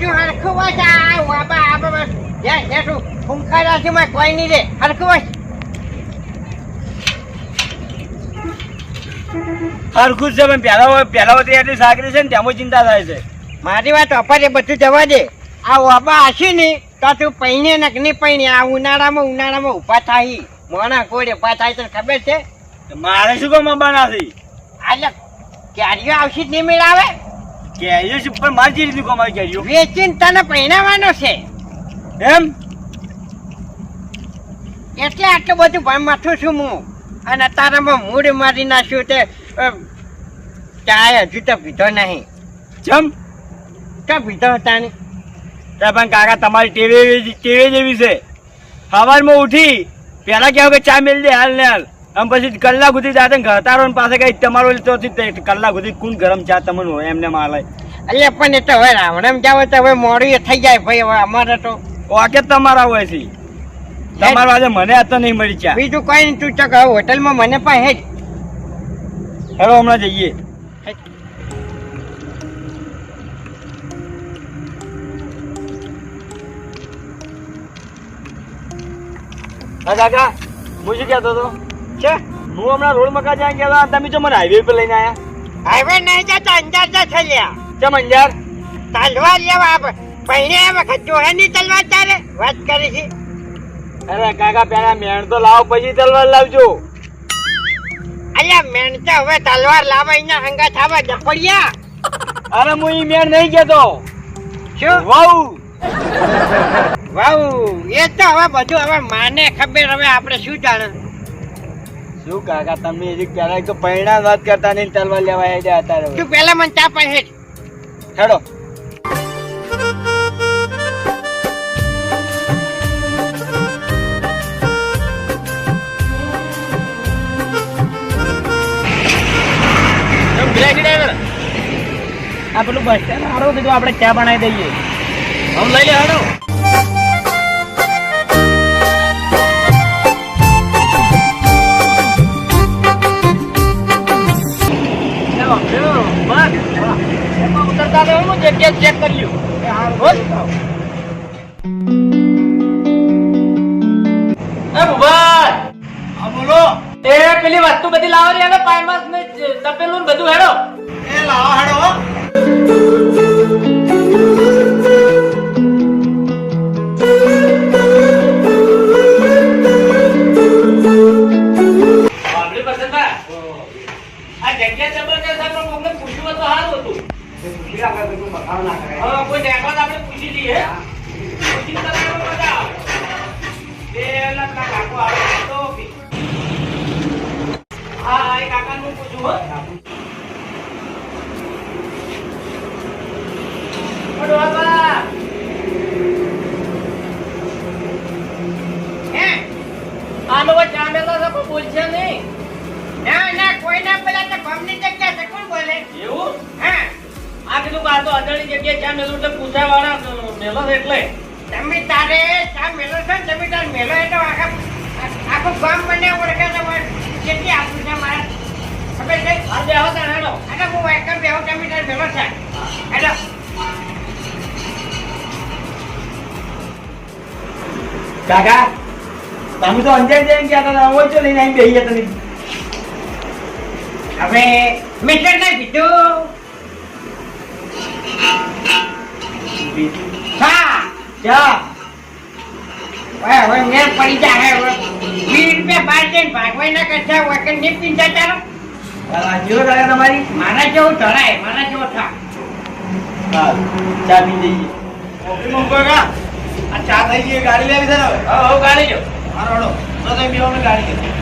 હરખું બસ આ વાબા આ બસ જ્યાં હેઠું ફૂંકારા છે માં કોઈ નહીં રે હરખું બસ હરખું છે પણ પહેલા પહેલા વખતે એટલી સાકરી છે ને તેમાં ચિંતા થાય છે. મારી વાત અપારે બધું જવા દે. આ વાબા હશે ને તો તું પૈણે ને નહીં પૈણે. આ ઉનાળામાં ઉનાળામાં ઊભા થાય મોણા કોડે ઊભા થાય તને ખબર છે? મારે શું કામ અંબાના નથી આલે ક્યારીઓ આવશે જ નહીં મેળાવે કેરીઓ છે પણ મારી જે રીતનું કમાઈ કેરીઓ? વેચીને તને પહેરાવાનો છે. એમ? એટલે આટલું બધું ભણ માથું છું હું અને તારામાં મૂડ મારી નાખ્યું તે ચાય હજુ તો પીધો નહીં. ચમ ક્યાં પીધો હતા ને. પણ કાકા તમારી ટેવે ટીવી ટેવે જેવી છે. સવારમાં ઉઠી પહેલા કહેવું કે ચા મેળ દે હાલ ને હાલ. આમ પછી કલાક સુધી જાતે ઘરતારો પાસે કઈ તમારો તો કલાક સુધી કુન ગરમ ચા તમને હોય એમને માલે એટલે પણ એ તો હવે રાવણમ જાવ તો હવે મોડું થઈ જાય ભાઈ હવે અમારે તો ઓકે તમારા હોય છે. તમારા આજે મને આ તો નહીં મળી ચા. બીજું કઈ નહીં તું ચક હવે હોટલમાં મને પણ હેજ હેલો હમણાં જઈએ. હા કાકા હું શું કહેતો હતો છે? હું હમણાં રોડ મકા જ્યાં ગયો હતા તમે જો મને હાઈવે પર લઈને આયા. હાઈવે નહીં જતા અંજાર જા લ્યા. ચમ અંજાર? તલવાર લેવા પહેણે આ વખત જોહે ની તલવાર તારે વાત કરી છે. અરે કાકા પેલા મેણ તો લાવો પછી તલવાર લાવજો. અલ્યા મેણ તો હવે તલવાર લાવા એના હંગા થાવા જપડિયા અરે હું ઈ મેણ નહીં કેતો શું? વાવ. વાવ. એ તો હવે બધું હવે માને ખબર હવે આપણે શું જાણે શું કાકા તમે હજી પેલા તો પૈણા વાત કરતા નહીં તલવાર લેવા આવી જાય અત્યારે તું પેલા મને ચા પાસે હેડો. આ પેલું બસ સ્ટેન્ડ હારો કીધું આપણે ચા બનાવી દઈએ. હમ લઈ લે હેડો. જગ્યા ચેક કરી લ્યો. એ હારું, બસ. એ ભુવન! હા, બોલો એ પેલી વસ્તુ બધી લાવવાની હેડો પાયમાસ ને તપેલું ને બધું હેડો એ લાવો હેડો એટલે વાળા મેલો. છે એટલે. તમે તારે ચા મેલો છો ને તમે તાર મેલો એટલે આખા આખું ગામ મને ઓળખે છે કેટલી આપું છે મારે? ખબર છે? આ બેહો તાણ હેડો અને હું વાયકર બેહો? તમે તાર મેલો છે? હેલો. કાકા તમે તો અંજાર જઈને ગયા હતા હોય તો લઈને આવી બેસી ગયા તમે. હવે મીટર ના કીધું હા ક્યાં હવે હવે પડી જાય હવે. વીસ રૂપિયા બહાર જઈને ભાગવાય ના કરતા વાયકર નહીં પીંતા ચાલો. આ જીરો તમારી? મારા જેવું ધરાય મારા જેવો થા. ચા પી જઈએ ઓકે મમ કાકા આ ચા થઈ ગઈ ગાડી લેવી છે ને હવે? હવે હવે ગાડી જો. મારો હડો. તો તમે બેવાનો ગાડી. લેજો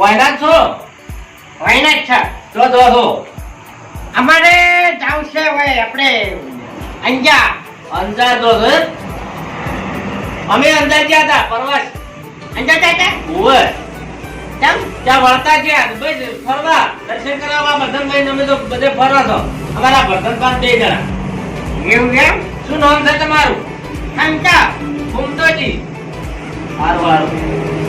વાયનાડ છો? જ છે. તો તો હો અમારે જાવ છે હવે આપણે અંજા. અંજાર તો છે. અમે અંજાર ગયા હતા પરવાસ અંજા ચાચા ઓવે કેમ? ત્યાં વળતા ગયા. ભાઈ ફરવા. દર્શન કરાવવા વર્ધનભાઈ ને અમે તો બધે ફરવા છો. અમારા પાસ બે જણા. એવું એમ? શું નામ છે તમારું? શંકા ઘૂમતોજી સારું સારું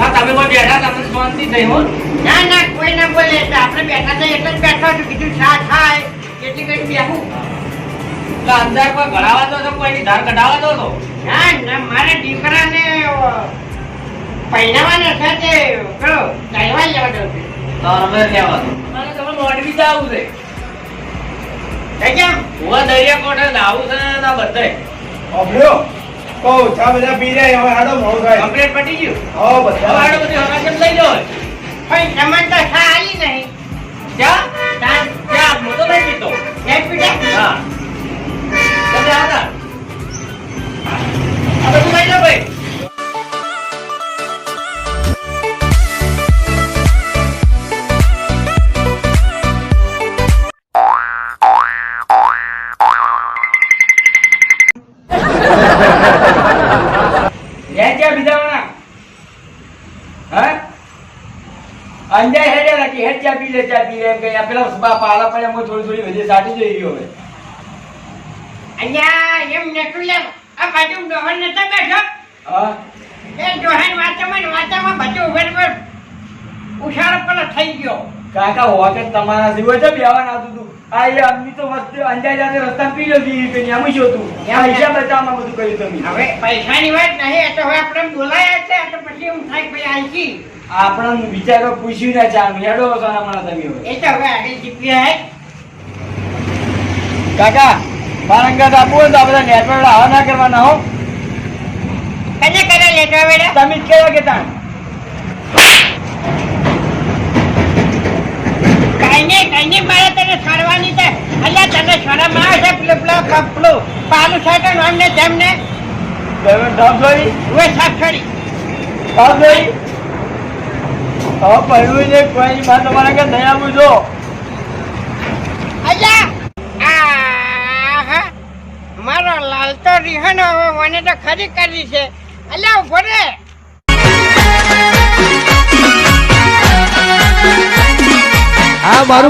હા તમે કોઈ બેઠા તમને શાંતિ થઈ હો ના ના કોઈ ના બોલે એટલે આપણે બેઠા હતા એટલે જ બેઠો છું. કીધું શા થાય? એટલી ઘડી બેહું. તો અંદર કોઈ ઘડાવા તો કોઈની ધાર કઢાવા દો તો ના ના મારા દીકરાને પહેરાવાના છે તે પેલો ચાલવા જવા દઉં છું. તો અમે લેવા. દો મને તમે મોડવી જવું છે. કેમ? હું દરિયા કોઠે આવું છે ને ના બધે અભ્યો. કહો ચા બધા પી હવે આડો મોડું થાય. કમ્પ્લીટ પટી ગયું. હો હવે આડો બધું હવા કેમ લઈ લો પણ તમને તો શા આવી નહીં. ક્યાં તાન ક્યાં હું નહીં પીતો. એક પીડા? હા. તમે આવતા આ બધું લઈ જાઓ ભાઈ. લે ચા બીજાવાના હા? અંજાય હેડ્યા નાખી. હેડ ચા પી લે ચા પી લે. એમ કઈ પેલા બા પાલા પડ્યા હું થોડી થોડી વધી સાટી જઈ ગયો હવે. અહીંયા એમ નતું લેમ આ બાજુ ડોહન નતા બેઠો? હા? એ ડોહન વાતામાં વાતામાં બધું ઉભર પર ઉછાળો પણ થઈ ગયો. કાકા હોવા કે તમારા સિવાય તો બેવાના હતું તું. આ એ અમની તો વસ્તુ અંજાય જાતે રસ્તા પી લો દી કે આમ શું હતું આ હિસાબ બચાવમાં બધું કર્યું તમે. હવે પૈસાની વાત નહીં એ તો હવે આપણે બોલાયા છે તો પછી હું થાય ભાઈ આંકી આપણને વિચારો પૂછ્યું ના ચા મેળો સોના મને તમે હવે. એ તો હવે આગળ જીપી કાકા મારા અંગત આપવું હોય તો આ બધા નેટવર્ક આવા ના કરવાના હો. કને કરે હવે તમે કેવા કે તાણ? કઈ નહીં મારે તને છોડવાની છે. અલ્યા તને આવે પેલું પાલું તેમને તમે હવે કોઈ માં તમારા કે દયા બુજો અલ્યા આહા. મારો લાલ તો રીહનો મને તો ખરી કરી છે. અલ્યા ઊભો રે. આ મારું